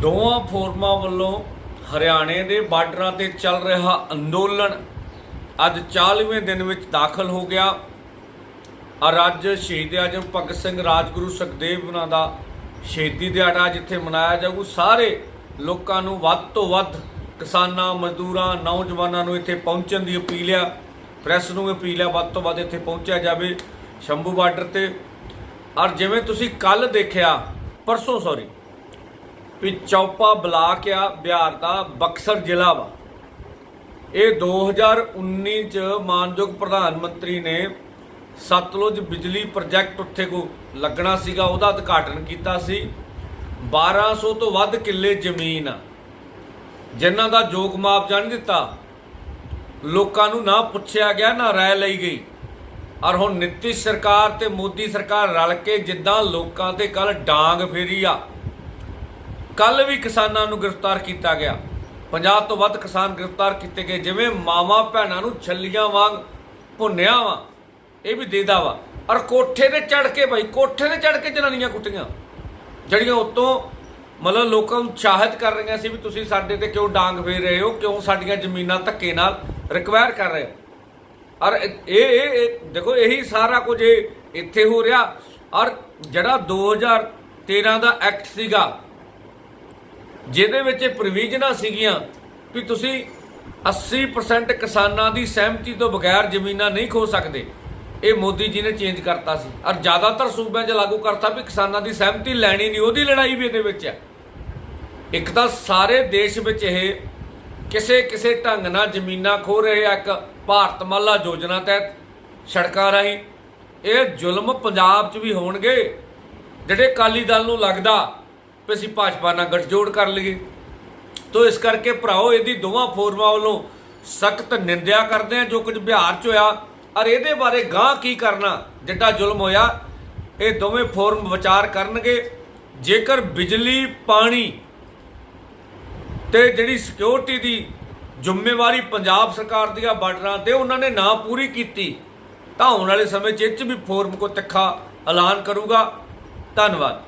ਦੋਵਾਂ ਫੋਰਮਾਂ ਵੱਲੋਂ ਹਰਿਆਣੇ ਦੇ ਬਾਰਡਰਾਂ ਤੇ ਚੱਲ ਰਿਹਾ ਅੰਦੋਲਨ ਅੱਜ 40ਵੇਂ ਦਿਨ ਵਿੱਚ ਦਾਖਲ ਹੋ ਗਿਆ। ਔਰ ਅੱਜ ਸ਼ਹੀਦ ਆਜਮ ਭਗਤ ਸਿੰਘ ਰਾਜਗੁਰੂ ਸੁਖਦੇਵ ਉਹਨਾਂ ਦਾ ਸ਼ਹੀਦੀ ਦਿਹਾੜਾ ਜਿੱਥੇ ਮਨਾਇਆ ਜਾਊ। ਸਾਰੇ ਲੋਕਾਂ ਨੂੰ ਵੱਧ ਤੋਂ ਵੱਧ ਕਿਸਾਨਾਂ, ਮਜ਼ਦੂਰਾਂ, ਨੌਜਵਾਨਾਂ ਨੂੰ ਇੱਥੇ ਪਹੁੰਚਣ ਦੀ ਅਪੀਲ ਆ। ਪ੍ਰੈਸ ਨੂੰ ਅਪੀਲ ਆ ਵੱਧ ਤੋਂ ਵੱਧ ਇੱਥੇ ਪਹੁੰਚਿਆ ਜਾਵੇ ਸ਼ੰਭੂ ਬਾਰਡਰ ਤੇ। ਔਰ ਜਿਵੇਂ ਤੁਸੀਂ ਕੱਲ ਦੇਖਿਆ, ਪਰਸੋਂ ਸੌਰੀ ਵੀ ਚੌਪਾ ਬਲਾਕ ਆ, ਬਿਹਾਰ ਦਾ, ਬਕਸਰ ਜ਼ਿਲ੍ਹਾ ਵਾ। ਇਹ 2019 ਚ ਮਾਨਯੋਗ ਪ੍ਰਧਾਨ ਮੰਤਰੀ ਨੇ ਸਤਲੁਜ ਬਿਜਲੀ ਪ੍ਰੋਜੈਕਟ ਉੱਥੇ ਕੋ ਲੱਗਣਾ ਸੀਗਾ, ਉਹਦਾ ਉਦਘਾਟਨ ਕੀਤਾ ਸੀ। 1200 ਤੋਂ ਵੱਧ ਕਿੱਲੇ ਜ਼ਮੀਨ ਆ। ਜਿਨ੍ਹਾਂ ਦਾ ਯੋਗ ਮੁਆਵਜ਼ਾ ਨਹੀਂ ਦਿੱਤਾ, ਲੋਕਾਂ ਨੂੰ ਨਾ ਪੁੱਛਿਆ ਗਿਆ, ਨਾ ਰਾਏ ਲਈ ਗਈ। ਔਰ ਹੁਣ ਨਿਤਿਸ਼ ਸਰਕਾਰ ਤੇ ਮੋਦੀ ਸਰਕਾਰ ਰਲ ਕੇ ਜਿੱਦਾਂ ਲੋਕਾਂ ਤੇ ਕੱਲ ਡਾਂਗ ਫੇਰੀ ਆ ਕੱਲ ਵੀ ਕਿਸਾਨਾਂ ਨੂੰ ਗ੍ਰਿਫਤਾਰ ਕੀਤਾ ਗਿਆ। 50 ਤੋਂ ਵੱਧ ਕਿਸਾਨ ਗ੍ਰਿਫਤਾਰ ਕੀਤੇ ਗਏ, ਜਿਵੇਂ ਮਾਵਾਂ ਭੈਣਾਂ ਨੂੰ ਛੱਲੀਆਂ ਵਾਂਗ ਭੁੰਨਿਆ ਵਾ, ਇਹ ਵੀ ਦੇਦਾ ਵਾ। ਔਰ ਕੋਠੇ ਤੇ ਚੜ ਕੇ ਭਾਈ ਕੋਠੇ ਤੇ ਚੜ ਕੇ ਜਨਾਨੀਆਂ ਕੁੱਟੀਆਂ। ਜਿਹੜੀਆਂ ਉਤੋਂ ਮਤਲਬ ਲੋਕਾਂ ਨੂੰ ਚਾਹਤ ਕਰ ਰਹੀਆਂ ਸੀ ਵੀ ਤੁਸੀਂ ਸਾਡੇ ਤੇ ਕਿਉਂ ਡਾਂਗ ਫੇਰ ਰਹੇ ਹੋ, ਕਿਉਂ ਸਾਡੀਆਂ ਜ਼ਮੀਨਾਂ ਧੱਕੇ ਨਾਲ ਰਿਕਵਾਇਰ ਕਰ ਰਹੇ ਹੋ। ਔਰ ਇਹ ਇਹ, ਇਹ- ਦੇਖੋ, ਇਹੀ ਸਾਰਾ ਕੁਝ ਇਹ ਇੱਥੇ ਹੋ ਰਿਹਾ। ਔਰ ਜਿਹੜਾ 2013 ਦਾ ਐਕਟ ਸੀਗਾ ਜਿਹਦੇ ਵਿੱਚ ਇਹ ਪ੍ਰੋਵੀਜ਼ਨਾਂ ਸੀਗੀਆਂ ਵੀ ਤੁਸੀਂ 80% ਕਿਸਾਨਾਂ ਦੀ ਸਹਿਮਤੀ ਤੋਂ ਬਗੈਰ ਜ਼ਮੀਨਾਂ ਨਹੀਂ ਖੋ ਸਕਦੇ। ਇਹ ਮੋਦੀ ਜੀ ਨੇ ਚੇਂਜ ਕਰਤਾ ਸੀ। ਔਰ ਜ਼ਿਆਦਾਤਰ ਸੂਬਿਆਂ 'ਚ ਲਾਗੂ ਕਰਤਾ ਵੀ ਕਿਸਾਨਾਂ ਦੀ ਸਹਿਮਤੀ ਲੈਣੀ ਨਹੀਂ, ਉਹਦੀ ਲੜਾਈ ਵੀ ਇਹਦੇ ਵਿੱਚ ਹੈ। ਇੱਕ ਤਾਂ ਸਾਰੇ ਦੇਸ਼ ਵਿੱਚ ਇਹ ਕਿਸੇ ਕਿਸੇ ਢੰਗ ਨਾਲ ਜ਼ਮੀਨਾਂ ਖੋ ਰਹੇ ਆ, ਇੱਕ ਭਾਰਤ ਮਾਲਾ ਯੋਜਨਾ ਤਹਿਤ ਸੜਕਾਂ ਰਾਹੀਂ। ਇਹ ਜ਼ੁਲਮ ਪੰਜਾਬ 'ਚ ਵੀ ਹੋਣਗੇ, ਜਿਹੜੇ ਅਕਾਲੀ ਦਲ ਨੂੰ ਲੱਗਦਾ ਵੀ ਅਸੀਂ ਭਾਜਪਾ ਨਾਲ ਗੱਠਜੋੜ ਕਰ ਲਈਏ। ਤੋ ਇਸ ਕਰਕੇ ਭਰਾਓ, ਇਹਦੀ ਦੋਵਾਂ ਫੋਰਮਾਂ ਵੱਲੋਂ ਸਖਤ ਨਿੰਦਿਆ ਕਰਦੇ ਆ, ਜੋ ਕੁਝ ਬਿਹਾਰ 'ਚ ਹੋਇਆ। ਔਰ ਇਹਦੇ ਬਾਰੇ ਗਾਂ ਕੀ ਕਰਨਾ, ਜਿੱਡਾ ਜ਼ੁਲਮ ਹੋਇਆ, ਇਹ ਦੋਵੇਂ ਫੋਰਮ ਵਿਚਾਰ ਕਰਨਗੇ। ਜੇਕਰ ਬਿਜਲੀ, ਪਾਣੀ ਤੇ ਜਿਹੜੀ ਸਿਕਿਉਰਿਟੀ ਦੀ ਜ਼ਿੰਮੇਵਾਰੀ ਪੰਜਾਬ ਸਰਕਾਰ ਦੀਆਂ ਬਾਰਡਰਾਂ ਤੇ ਉਹਨਾਂ ਨੇ ਨਾ ਪੂਰੀ ਕੀਤੀ, ਤਾਂ ਆਉਣ ਵਾਲੇ ਸਮੇਂ 'ਚ ਇਹ 'ਚ ਵੀ ਫੋਰਮ ਕੋ ਤਿੱਖਾ ਐਲਾਨ ਕਰੂਗਾ। ਧੰਨਵਾਦ।